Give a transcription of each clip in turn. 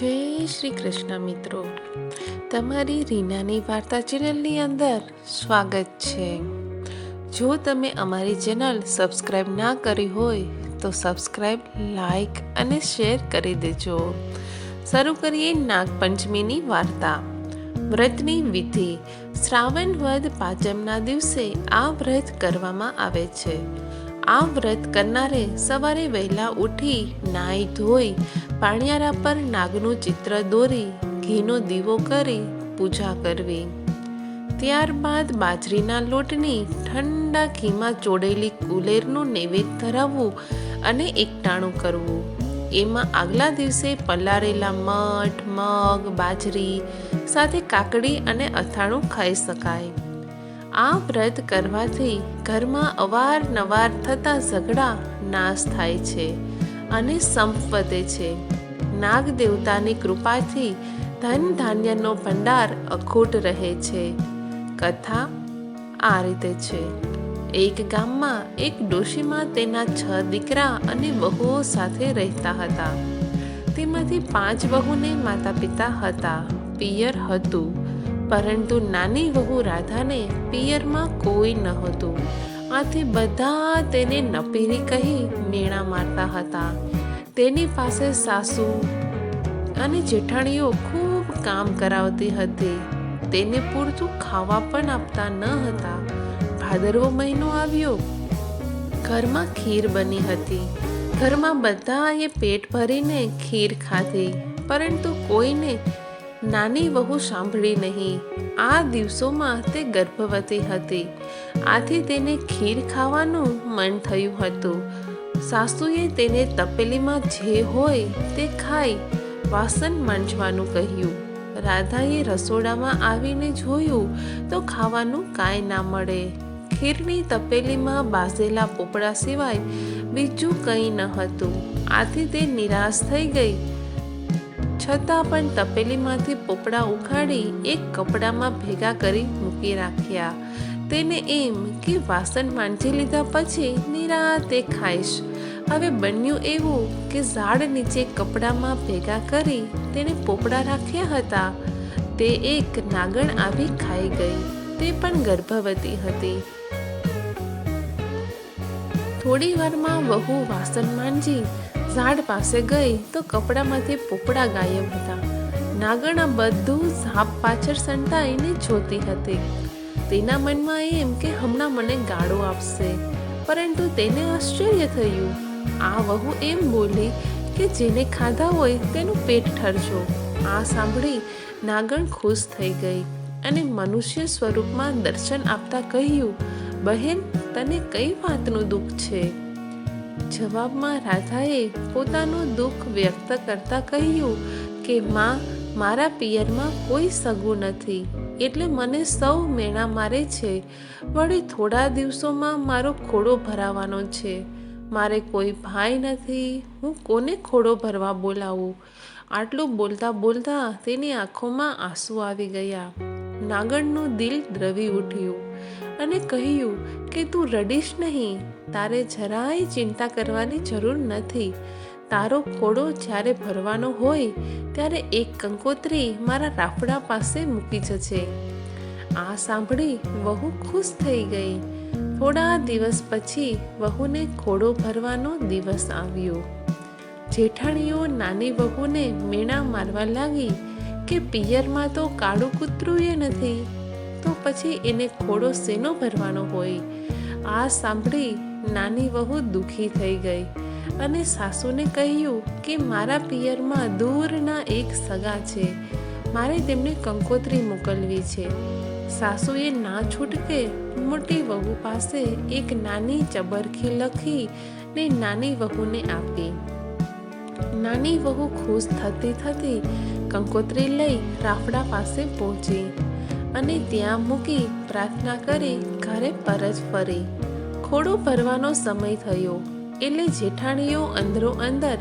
જય શ્રી કૃષ્ણ મિત્રો. તમારી રીનાની વાર્તા ચેનલની અંદર સ્વાગત છે. જો તમે અમારી ચેનલ સબસ્ક્રાઈબ ના કરી હોય, તો સબસ્ક્રાઈબ લાઈક અને શેર કરી દેજો. શરૂ કરીએ નાગપંચમીની વાર્તા. વ્રતની વિધિ. શ્રાવણ વદ પાંચમના દિવસે આ વ્રત કરવામાં આવે છે. આ વ્રત કરનારે સવારે વહેલા ઉઠી નાહી ધોઈ પાણિયારા પર નાગનું ચિત્ર દોરી, ઘીનો દીવો કરી પૂજા કરવી. ત્યારબાદ બાજરીના લોટની ઠંડા ઘીમાં ચોડેલી કુલેરનું નૈવેદ્ય ધરાવવું અને એકટાણું કરવું. એમાં આગલા દિવસે પલાળેલા મઠ, મગ, બાજરી સાથે કાકડી અને અથાણું ખાઈ શકાય. આ વ્રત કરવાથી ઘરમાં અવારનવાર થતા ઝઘડા નાશ થાય છે અને સંપ વધે છે. નાગ દેવતાની કૃપાથી ધન ધાન્યનો ભંડાર અખૂટ રહે છે. કથા આ રીતે છે. એક ગામમાં એક ડોશીમાં તેના છ દીકરા અને બહુઓ સાથે રહેતા હતા. તેમાંથી પાંચ બહુને માતા પિતા હતા. પિયર હતું. પરંતુ નાની વહુ રાધાને પિયરમાં કોઈ નહોતું. આથી બધા તેને નપેરી કહી મેણા મારતા હતા. તેની પાસે સાસુ અને જેઠાણીઓ ખૂબ કામ કરાવતી હતી. તેને પૂરતું ખાવા પણ આપતા ન હતા. ભાદરવો મહિનો આવ્યો. ઘરમાં ખીર બની હતી. ઘરમાં બધાએ પેટ ભરીને ખીર ખાધી, પરંતુ કોઈને નાની વહુ સાંભળી નહીં. આ દિવસોમાં તે ગર્ભવતી હતી. આથી તેને ખીર ખાવાનું મન થયું હતું. સાસુએ તેને તપેલીમાં જે હોય તે ખાઈ વાસણ માંજવાનું કહ્યું. રાધાએ રસોડામાં આવીને જોયું તો ખાવાનું કાંઈ ના મળે. ખીરની તપેલીમાં બાસેલા પોપડા સિવાય બીજું કંઈ ન હતું. આથી તે નિરાશ થઈ ગઈ. છતાં પણ તપેલીમાંથી પોપડા ઉખાડી એક કપડામાં ભેગા કરી મૂકી રાખ્યા. તેને એમ કે વાસણ માંજી લીધા પછી નિરાતે ખાઈશ. હવે બન્યું એવું કે ઝાડ નીચે કપડામાં ભેગા કરી તેને પોપડા રાખ્યા હતા. તે એક નાગણ આવી ખાઈ ગઈ. તે પણ ગર્ભવતી હતી. થોડી વારમાં વહુ વાસણ માંજી ઝાડ પાસે ગઈ તો કપડામાંથી પોપડા ગાયબ હતા. નાગણા બધું ઝાપ પાછળ સંતાઈને જોતી હતી. તેના મનમાં એમ કે હમણાં મને ગાળો આપશે. પરંતુ તેને આશ્ચર્ય થયું. આ વહુ એમ બોલી કે જેને ખાધા હોય તેનું પેટ ઠરજો. આ સાંભળી નાગણ ખુશ થઈ ગઈ અને મનુષ્ય સ્વરૂપમાં દર્શન આપતા કહ્યું, બહેન, તને કઈ વાતનું દુઃખ છે? જવાબમાં રાધાએ પોતાનું દુઃખ વ્યક્ત કરતા કહ્યું કે, માં, મારા પિયરમાં કોઈ સગું નથી, એટલે મને સૌ મેણા મારે છે. વળી થોડા દિવસોમાં મારો ખોડો ભરાવાનો છે. મારે કોઈ ભાઈ નથી, હું કોને ખોડો ભરવા બોલાવું? આટલું બોલતા બોલતા તેની આંખોમાં આંસુ આવી ગયા. નાગણનું દિલ દ્રવી ઉઠ્યું. અને કહ્યું કે તું રડીશ નહીં, તારે જરાય ચિંતા કરવાની જરૂર નથી. તારો ખોડો જ્યારે ભરવાનો હોય, ત્યારે એક કંકોત્રી મારા રાફડા પાસે મૂકી જશે આ સાંભળી વહુ ખુશ થઈ ગઈ. થોડા દિવસ પછી વહુને ખોડો ભરવાનો દિવસ આવ્યો. જેઠાણીઓ નાની વહુને મેણા મારવા લાગી કે પિયરમાં તો કાળું કૂતરું નથી. તો પછી એને ખોડો શેનો ભરવાનો હોય? આ સાંભળી નાની વહુ દુઃખી થઈ ગઈ અને સાસુને કહ્યું કે મારા પિયરમાં દૂરના એક સગા છે. મારે તેમને કંકોત્રી મોકલવી છે. સાસુએ ના છૂટકે મોટી વહુ પાસે એક નાની ચબરખી લખી ને નાની વહુને આપી. નાની વહુ ખુશ થતી થતી કંકોત્રી લઈ રાફડા પાસે પહોંચી. અને ત્યાં મૂકી પ્રાર્થના કરી ઘરે પરત ફરી. ખોડો ભરવાનો સમય થયો. એટલે જેઠાણીઓ અંદરો અંદર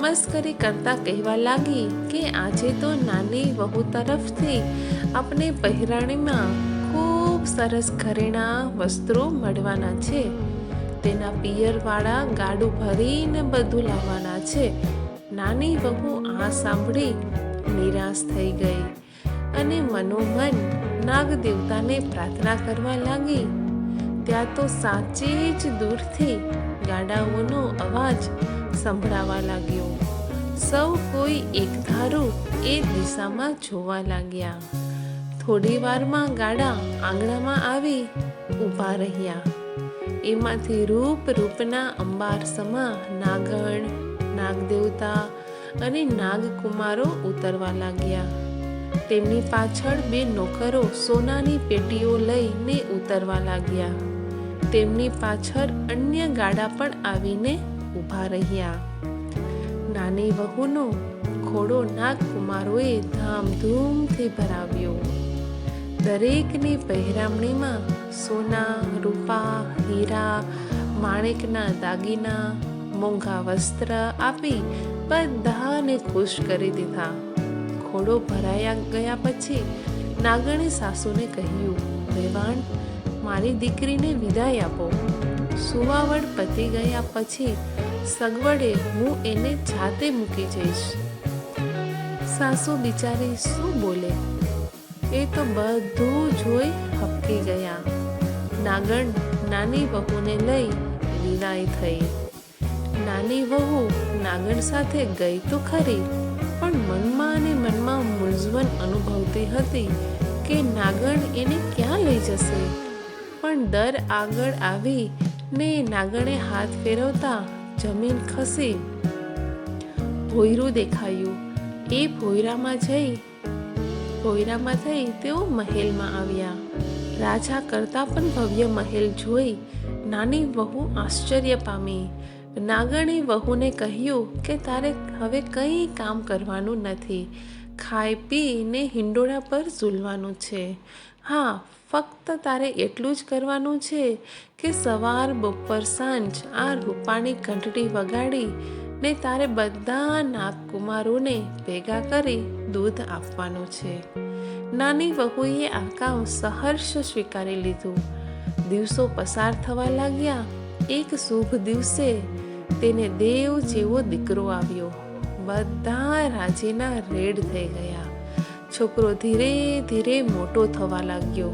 મસ્કરી કરતા કહેવા લાગી કે આજે તો નાની વહુ તરફથી આપણે પહેરાણીમાં ખૂબ સરસ ઘરેણા વસ્ત્રો મળવાના છે. તેના પિયરવાળા ગાડું ભરીને બધું લાવવાના છે. નાની વહુ આ સાંભળી નિરાશ થઈ ગઈ અને મનોમન નાગ દેવતાને પ્રાર્થના કરવા લાગી. ત્યાં તો સાચે જ દૂરથી ગાડાઓનો અવાજ સંભળાવા લાગ્યો. સૌ કોઈ એકધારું એ દિશામાં જોવા લાગ્યા. થોડી વારમાં ગાડા આંગણામાં આવી ઊભા રહ્યા. એમાંથી રૂપ રૂપના અંબાર સમા નાગણ, નાગદેવતા અને નાગકુમારો ઉતરવા લાગ્યા. તેમની પાછળ બે નોકરો સોનાની પેટીઓ લઈને ઉતરવા લાગ્યા. તેમની પાછળ અન્ય ગાડા પણ આવીને ઊભા રહ્યા. નાની વહુનો ઘોડો નાગકુમારોએ ધામધૂમથી ભરાવ્યો. દરેકની પહેરામણીમાં સોના, રૂપા, હીરા, માણેકના દાગીના, મોંઘા વસ્ત્ર આપી બધાને ખુશ કરી દીધા. ઘોડો ભરાયા ગયા પછી નાગણે સાસુને કહ્યું, વેવાણ, મારી દીકરીને વિદાય આપો. સુવાવડ પતી ગયા પછી સગવડે હું એને જાતે મૂકી જઈશ. સાસુ બિચારી શું બોલે? એ તો બધું જોઈ હપકી ગયા. નાગણ નાની વહુને લઈ વિદાય થઈ. નાની વહુ નાગણ સાથે ગઈ તો ખરી, પણ મનમાં અને મનમાં મૂંઝવણ અનુભવતી હતી કે નાગણ એને ક્યાં લઈ જશે. પણ દર આગળ આવી ને નાગણે હાથ ફેરવતા જમીન ખસી. ભોયરું દેખાયું. એ ભોયરામાં જઈ, ભોયરામાં થઈ તેઓ મહેલમાં આવ્યા. રાજા કરતાં પણ ભવ્ય મહેલ જોઈ નાની વહુ આશ્ચર્ય પામી. નાગણે વહુને કહ્યું કે તારે હવે કંઈ કામ કરવાનું નથી. ખાઈ પીને હિંડોળા પર ઝૂલવાનું છે. હા, ફક્ત તારે એટલું જ કરવાનું છે કે સવાર, બપોર, સાંજ આ રૂપાની ઘંટડી વગાડી ને તારે બધા નાગકુમારોને ભેગા કરી દૂધ આપવાનું છે. નાની વહુએ આ કામ સહર્ષ સ્વીકારી લીધું. દિવસો પસાર થવા લાગ્યા. એક શુભ દિવસે તેને દેવ જેવો દીકરો આવ્યો. બધા રાજીના રેડ થઈ ગયા. છોકરો ધીરે ધીરે મોટો થવા લાગ્યો.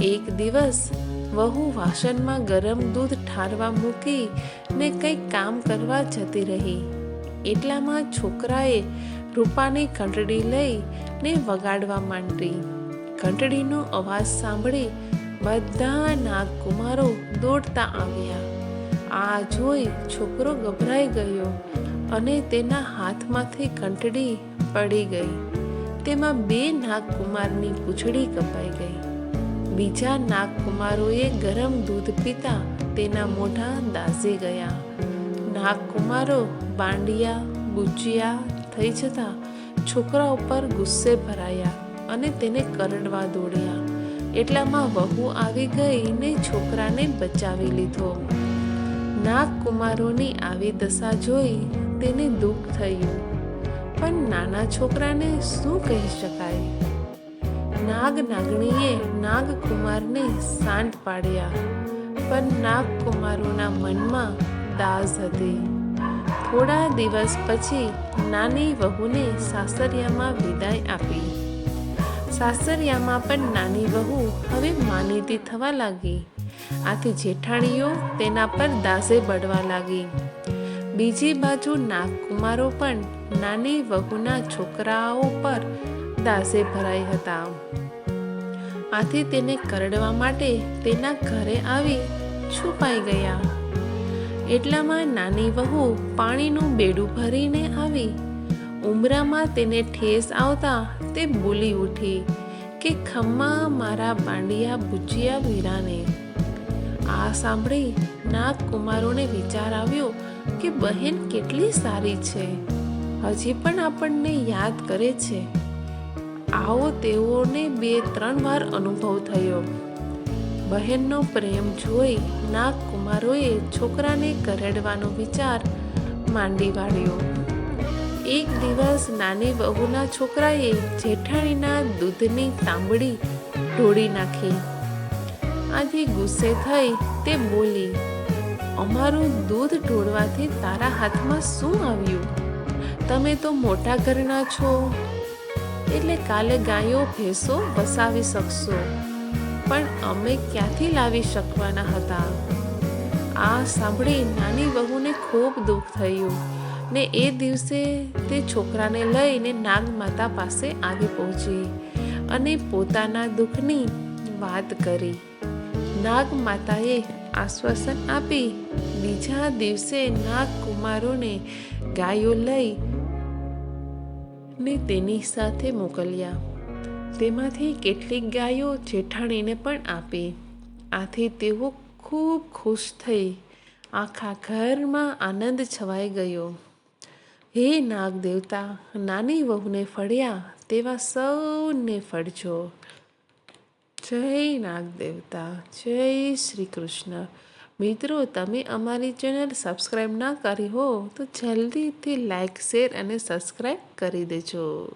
એક દિવસ વહુ વાસણમાં ગરમ દૂધ ઠારવા મૂકી ને કંઈક કામ કરવા જતી રહી. એટલામાં છોકરાએ રૂપાની ઘંટડી લઈ ને વગાડવા માંડી. ઘંટડીનો અવાજ સાંભળી બધા નાગકુમારો દોડતા આવ્યા. આ જોઈ છોકરો ગભરાઈ ગયો અને તેના હાથમાંથી ઘંટડી પડી ગઈ. તેમાં બે નાગકુમારની પૂંછડી કપાઈ ગઈ. બીજા નાગકુમારોએ ગરમ દૂધ પીતા તેના મોઢા દાઝી ગયા. નાગકુમારો બાંડિયા, ગુજિયા થઈ જતા છોકરા ઉપર ગુસ્સે ભરાયા અને તેને કરડવા દોડ્યા. એટલામાં વહુ આવી ગઈ ને છોકરાને બચાવી લીધો. નાગકુમારોની આવી દશા જોઈ તેને દુઃખ થયું. પણ નાના છોકરાને શું કહી શકાય? નાગ નાગણીએ નાગકુમારને શાંત પાડ્યા. પણ નાગકુમારોના મનમાં દાઝ હતી. થોડા દિવસ પછી નાની વહુને સાસરિયામાં વિદાય આપી. સાસરિયામાં પણ નાની વહુ હવે માનીતી થવા લાગી. આથી જેઠાણીઓ તેના પર દાસે બળવા લાગી. બીજી બાજુ નાગકુમારો પણ નાની વહુના છોકરાઓ પર દાસે ભરાઈ હતા. આથી તેને કરડવા માટે તેના ઘરે આવી છુપાઈ ગયા. એટલામાં નાની વહુ પાણીનું બેડું ભરીને આવી. ઉમરામાં તેને ઠેસ આવતા તે બોલી ઉઠી કે, ખમ્મા, મારા બાંડિયા ભૂચિયા વીરાને. આ સાંભળી નાગકુમારોને વિચાર આવ્યો કે બહેન કેટલી સારી છે. હજી પણ આપણને યાદ કરે છે. આવો તેઓને બે ત્રણ વાર અનુભવ થયો. બહેનનો પ્રેમ જોઈ નાગકુમારોએ છોકરાને કરડવાનો વિચાર માંડી વાળ્યો. એક દિવસ નાની વહુના છોકરાએ જેઠાણીના દૂધની તાંબડી ઢોળી નાખી. આથી ગુસ્સે થઈ તે બોલી, અમારું દૂધ ઢોળવાથી તારા હાથમાં શું આવ્યું? તમે તો મોટા ઘરના છો. એટલે કાલે ગાયો, ભેંસો વસાવી શકશો. પણ અમે ક્યાંથી લાવી શકવાના હતા? આ સાંભળી નાની વહુને ખૂબ દુઃખ થયું ને એ દિવસે તે છોકરાને લઈને નાગમાતા પાસે આવી પહોંચી અને પોતાના દુઃખની વાત કરી. નાગમાતાએ આશ્વાસન આપી બીજા દિવસે નાગકુમારોને ગાયો લઈ ને તેની સાથે મોકલ્યા. તેમાંથી કેટલીક ગાયો જેઠાણીને પણ આપી. આથી તેઓ ખૂબ ખુશ થઈ આખા ઘરમાં આનંદ છવાઈ ગયો. હે નાગ દેવતા નાની વહુને ફળ્યા તેવા સૌને ફળજો. જય નાગ દેવતા જય શ્રી કૃષ્ણ મિત્રો, તમે અમારી ચેનલ સબસ્ક્રાઈબ ના કરી હો, તો જલ્દીથી લાઈક, શેર અને સબસ્ક્રાઈબ કરી દેજો.